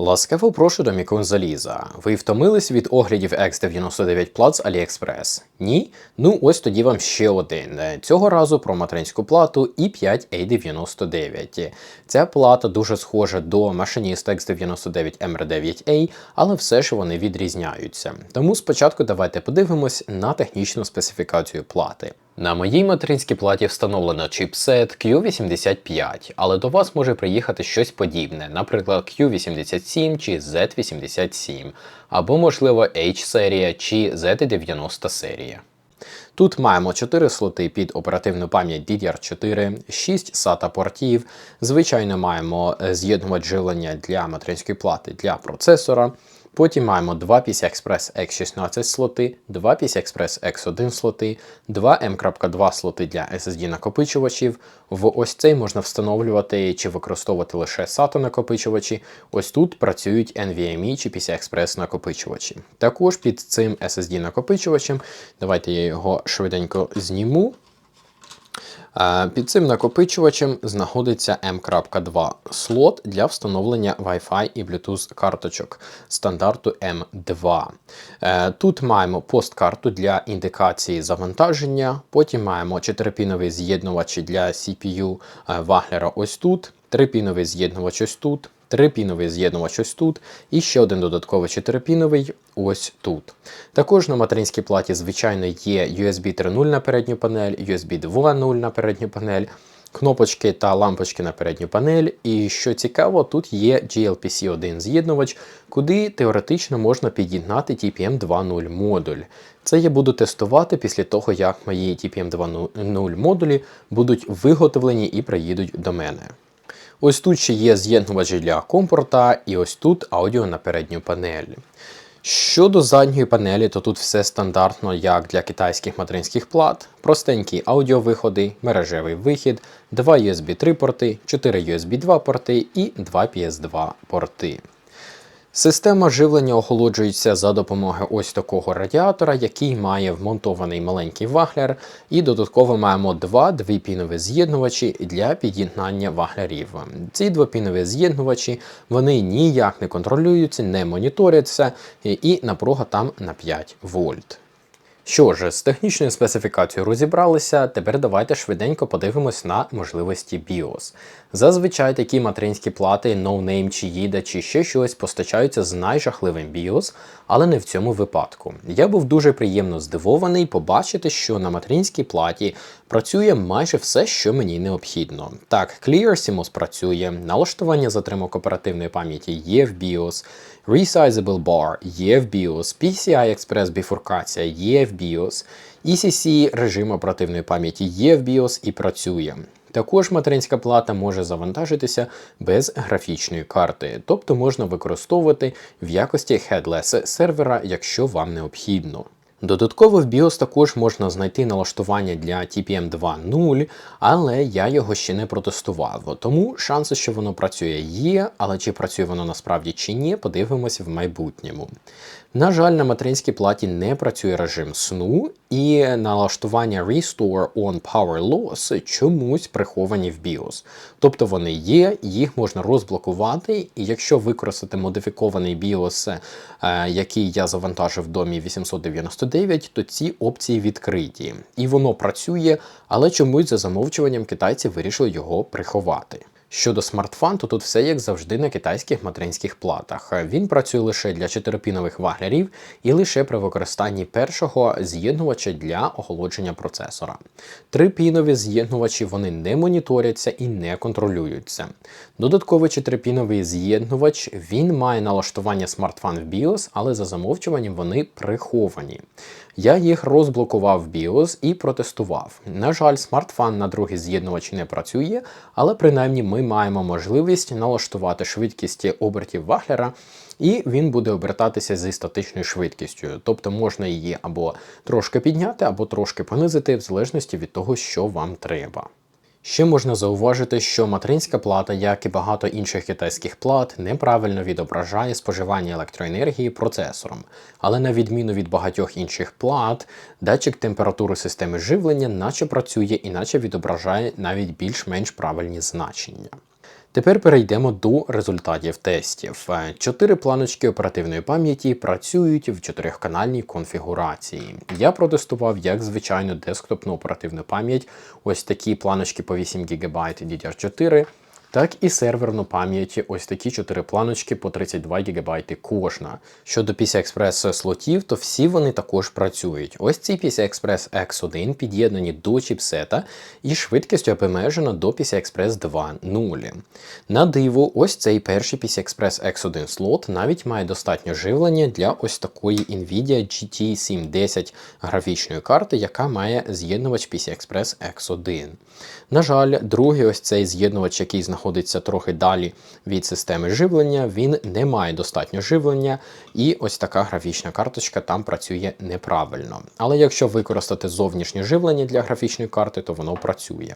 Ласкаво прошу до Мікон Заліза. Ви втомились від оглядів X99 Plus з AliExpress? Ні? Ну ось тоді вам ще один. Цього разу про материнську плату i5A99. Ця плата дуже схожа до машиніста X99 MR9A, але все ж вони відрізняються. Тому спочатку давайте подивимось на технічну специфікацію плати. На моїй материнській платі встановлено чіпсет Q85, але до вас може приїхати щось подібне, наприклад, Q87 чи Z87, або, можливо, H-серія чи Z90 серія. Тут маємо 4 слоти під оперативну пам'ять DDR4, 6 SATA портів. Звичайно, маємо е, з'єднувач живлення для материнської плати для процесора. Потім маємо два PCI-Express X16 слоти, два PCI-Express X1 слоти, два M.2 слоти для SSD накопичувачів. В ось цей можна встановлювати чи використовувати лише SATA накопичувачі. Ось тут працюють NVMe чи PCI-Express накопичувачі. Також під цим SSD накопичувачем, давайте я його швиденько зніму. Під цим накопичувачем знаходиться M.2 слот для встановлення Wi-Fi і Bluetooth карточок стандарту M2. Е, тут маємо посткарту для індикації завантаження. Потім маємо 4-піновий з'єднувач для CPU Ваглера ось тут, 3-піновий з'єднувач ось тут. Трипіновий з'єднувач ось тут, і ще один додатковий чотирипіновий ось тут. Також на материнській платі, звичайно, є USB 3.0 на передню панель, USB 2.0 на передню панель, кнопочки та лампочки на передню панель. І що цікаво, тут є GLPC1 з'єднувач, куди теоретично можна під'єднати TPM 2.0 модуль. Це я буду тестувати після того, як мої TPM 2.0 модулі будуть виготовлені і приїдуть до мене. Ось тут ще є з'єднувачі для компорта, і ось тут аудіо на передню панель. Щодо задньої панелі, то тут все стандартно, як для китайських материнських плат, простенькі аудіовиходи, мережевий вихід, два USB 3 порти, 4 USB 2 порти і 2 PS2 порти. Система живлення охолоджується за допомогою ось такого радіатора, який має вмонтований маленький вагляр, і додатково маємо два двіпінові з'єднувачі для під'єднання ваглярів. Ці двопінові з'єднувачі вони ніяк не контролюються, не моніторяться, і напруга там на 5 вольт. Що ж, з технічною специфікацією розібралися, тепер давайте швиденько подивимось на можливості BIOS. Зазвичай такі материнські плати, NoName чи їда чи ще щось постачаються з найжахливим BIOS, але не в цьому випадку. Я був дуже приємно здивований побачити, що на материнській платі працює майже все, що мені необхідно. Так, ClearSimos працює, налаштування затримок оперативної пам'яті є в BIOS. Resizable Bar є в BIOS, PCI Express біфуркація є в BIOS, ECC режим оперативної пам'яті є в BIOS і працює. Також материнська плата може завантажитися без графічної карти, тобто можна використовувати в якості headless сервера, якщо вам необхідно. Додатково в BIOS також можна знайти налаштування для TPM 2.0, але я його ще не протестував. Тому шанси, що воно працює, є, але чи працює воно насправді чи ні, подивимося в майбутньому. На жаль, на материнській платі не працює режим сну, і налаштування Restore on Power Loss чомусь приховані в BIOS. Тобто вони є, їх можна розблокувати, і якщо використати модифікований BIOS, е, який я завантажив в домі 899, то ці опції відкриті. І воно працює, але чомусь за замовчуванням китайці вирішили його приховати. Щодо смартфан, то тут все як завжди на китайських материнських платах. Він працює лише для чотирипінових ваглярів і лише при використанні першого з'єднувача для охолодження процесора. Трипінові з'єднувачі вони не моніторяться і не контролюються. Додатковий чотирипіновий з'єднувач він має налаштування смартфан в BIOS, але за замовчуванням вони приховані. Я їх розблокував в BIOS і протестував. На жаль, смартфан на другий з'єднувач не працює, але принаймні ми маємо можливість налаштувати швидкість обертів вахлера, і він буде обертатися зі статичною швидкістю. Тобто можна її або трошки підняти, або трошки понизити, в залежності від того, що вам треба. Ще можна зауважити, що материнська плата, як і багато інших китайських плат, неправильно відображає споживання електроенергії процесором. Але на відміну від багатьох інших плат, датчик температури системи живлення наче працює і наче відображає навіть більш-менш правильні значення. Тепер перейдемо до результатів тестів. Чотири планочки оперативної пам'яті працюють в чотирьохканальній конфігурації. Я протестував як звичайно десктопну оперативну пам'ять, ось такі планочки по 8 ГБ DDR4 так і серверну пам'ять, ось такі 4 планочки по 32 ГБ кожна. Щодо PCI-Express слотів, то всі вони також працюють. Ось ці PCI-Express X1 під'єднані до чіпсета і швидкістю обмежена до PCI-Express 2.0. На диво, ось цей перший PCI-Express X1 слот навіть має достатньо живлення для ось такої Nvidia GT710 графічної карти, яка має з'єднувач PCI-Express X1. На жаль, другий ось цей з'єднувач, який знаходиться трохи далі від системи живлення, він не має достатньо живлення, і ось така графічна карточка там працює неправильно. Але якщо використати зовнішнє живлення для графічної карти, то воно працює.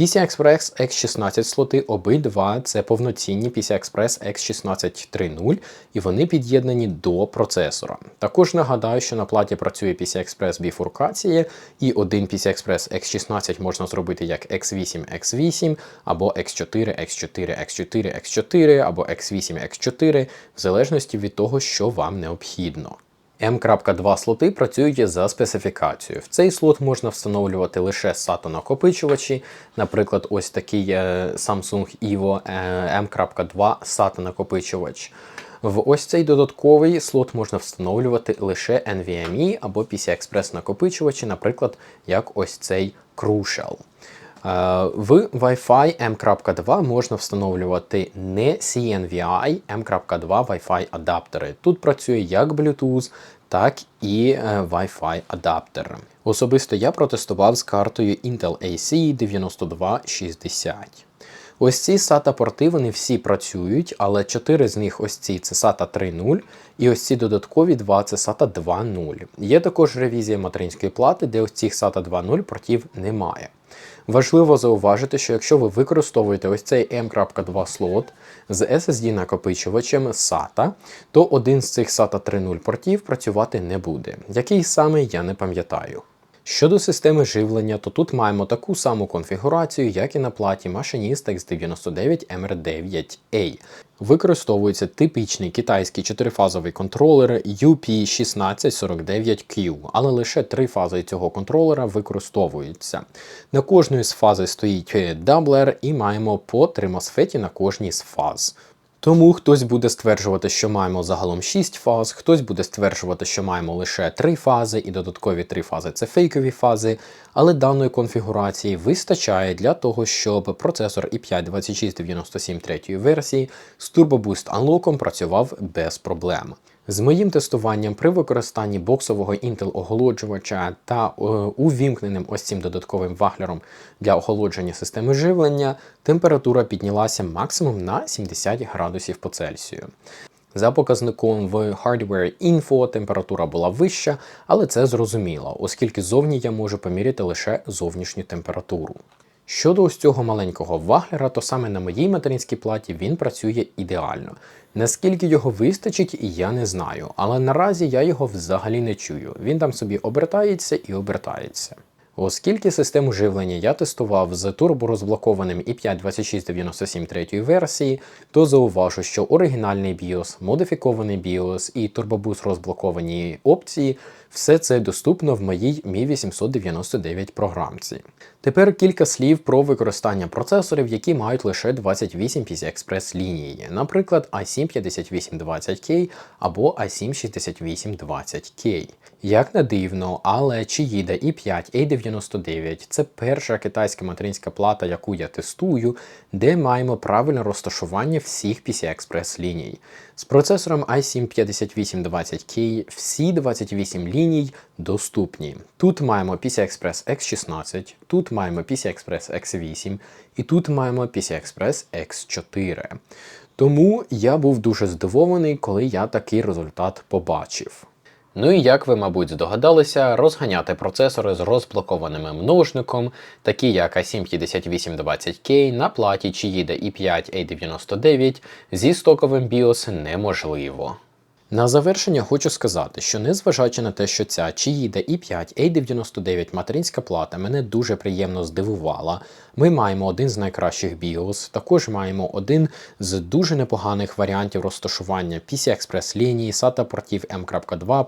PCI-Express X16 слоти обидва це повноцінні PCI-Express X16 3.0 і вони під'єднані до процесора. Також нагадаю, що на платі працює PCI-Express біфуркація, і один PCI-Express X16 можна зробити як X8, X8, або X4, X4, X4, X4, або X8, X4, в залежності від того, що вам необхідно. M.2 слоти працюють за специфікацією. В цей слот можна встановлювати лише SATA накопичувачі, наприклад, ось такий е, Samsung Evo е, M.2 SATA накопичувач. В ось цей додатковий слот можна встановлювати лише NVMe або PCI-Express накопичувачі, наприклад, як ось цей Crucial. Е, в Wi-Fi M.2 можна встановлювати не CNVI M.2 Wi-Fi адаптери. Тут працює як Bluetooth, так і е, Wi-Fi адаптер. Особисто я протестував з картою Intel AC 9260. Ось ці SATA порти вони всі працюють, але 4 з них ось ці це SATA 3.0, і ось ці додаткові 2 це SATA 2.0. Є також ревізія материнської плати, де ось цих SATA 2.0 портів немає. Важливо зауважити, що якщо ви використовуєте ось цей M.2 слот з SSD накопичувачем SATA, то один з цих SATA 3.0 портів працювати не буде. Який саме я не пам'ятаю. Щодо системи живлення, то тут маємо таку саму конфігурацію, як і на платі Machinist X99 MR9A. Використовується типічний китайський чотирифазовий контролер UP1649Q, але лише три фази цього контролера використовуються. На кожної з фази стоїть даблер і маємо по три мосфеті на кожній з фаз. Тому хтось буде стверджувати, що маємо загалом 6 фаз, хтось буде стверджувати, що маємо лише 3 фази, і додаткові 3 фази це фейкові фази, але даної конфігурації вистачає для того, щоб процесор i5 2697 третьої версії з Turbo Boost Unlock працював без проблем. З моїм тестуванням при використанні боксового Intel охолоджувача та е, увімкненим ось цим додатковим ваглером для охолодження системи живлення, температура піднялася максимум на 70 градусів по Цельсію. За показником в Hardware Info температура була вища, але це зрозуміло, оскільки зовні я можу поміряти лише зовнішню температуру. Щодо ось цього маленького ваглера, то саме на моїй материнській платі він працює ідеально. Наскільки його вистачить, я не знаю, але наразі я його взагалі не чую. Він там собі обертається і обертається. Оскільки систему живлення я тестував з турборозблокованим i5 2697 третьої версії, то зауважу, що оригінальний BIOS, модифікований BIOS і турбобус розблоковані опції все це доступно в моїй Mi 899 програмці. Тепер кілька слів про використання процесорів, які мають лише 28 PCI-Express лінії, наприклад, i7-5820K або i7-6820K. Як не дивно, але Chiida i5 A99 це перша китайська материнська плата, яку я тестую, де маємо правильне розташування всіх PCI-Express ліній. З процесором i7-5820K всі 28 ліній доступні. Тут маємо PCI-Express X16, тут маємо PCI-Express X8 і тут маємо PCI-Express X4. Тому я був дуже здивований, коли я такий результат побачив. Ну і як ви, мабуть, здогадалися, розганяти процесори з розблокованим множником, такі як A75820K на платі Chiida i5 A99 зі стоковим BIOS неможливо. На завершення хочу сказати, що незважаючи на те, що ця Чиїда i5 A99 материнська плата мене дуже приємно здивувала. Ми маємо один з найкращих BIOS, також маємо один з дуже непоганих варіантів розташування PCI-Express лінії, SATA портів M.2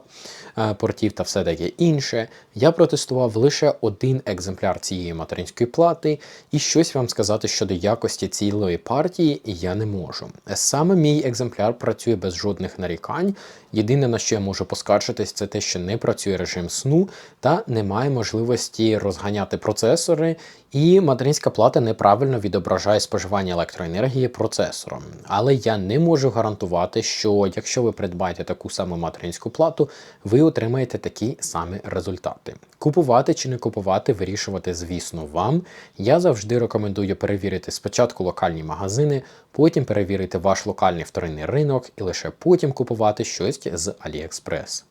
е, портів та все таке інше. Я протестував лише один екземпляр цієї материнської плати, і щось вам сказати щодо якості цілої партії я не можу. Саме мій екземпляр працює без жодних нарікань. Єдине на що я можу поскаржитись, це те, що не працює режим сну та немає можливості розганяти процесори, і материнська плата неправильно відображає споживання електроенергії процесором. Але я не можу гарантувати, що якщо ви придбаєте таку саму материнську плату, ви отримаєте такі самі результати. Купувати чи не купувати, вирішувати, звісно, вам. Я завжди рекомендую перевірити спочатку локальні магазини, потім перевірити ваш локальний вторинний ринок і лише потім купувати щось з AliExpress.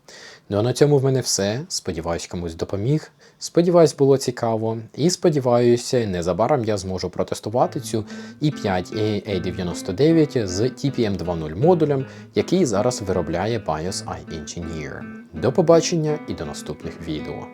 Ну а на цьому в мене все. Сподіваюсь, комусь допоміг. Сподіваюсь, було цікаво. І сподіваюся, незабаром я зможу протестувати цю i5 A99 з TPM 2.0 модулем, який зараз виробляє BIOS iEngineer. До побачення і до наступних відео.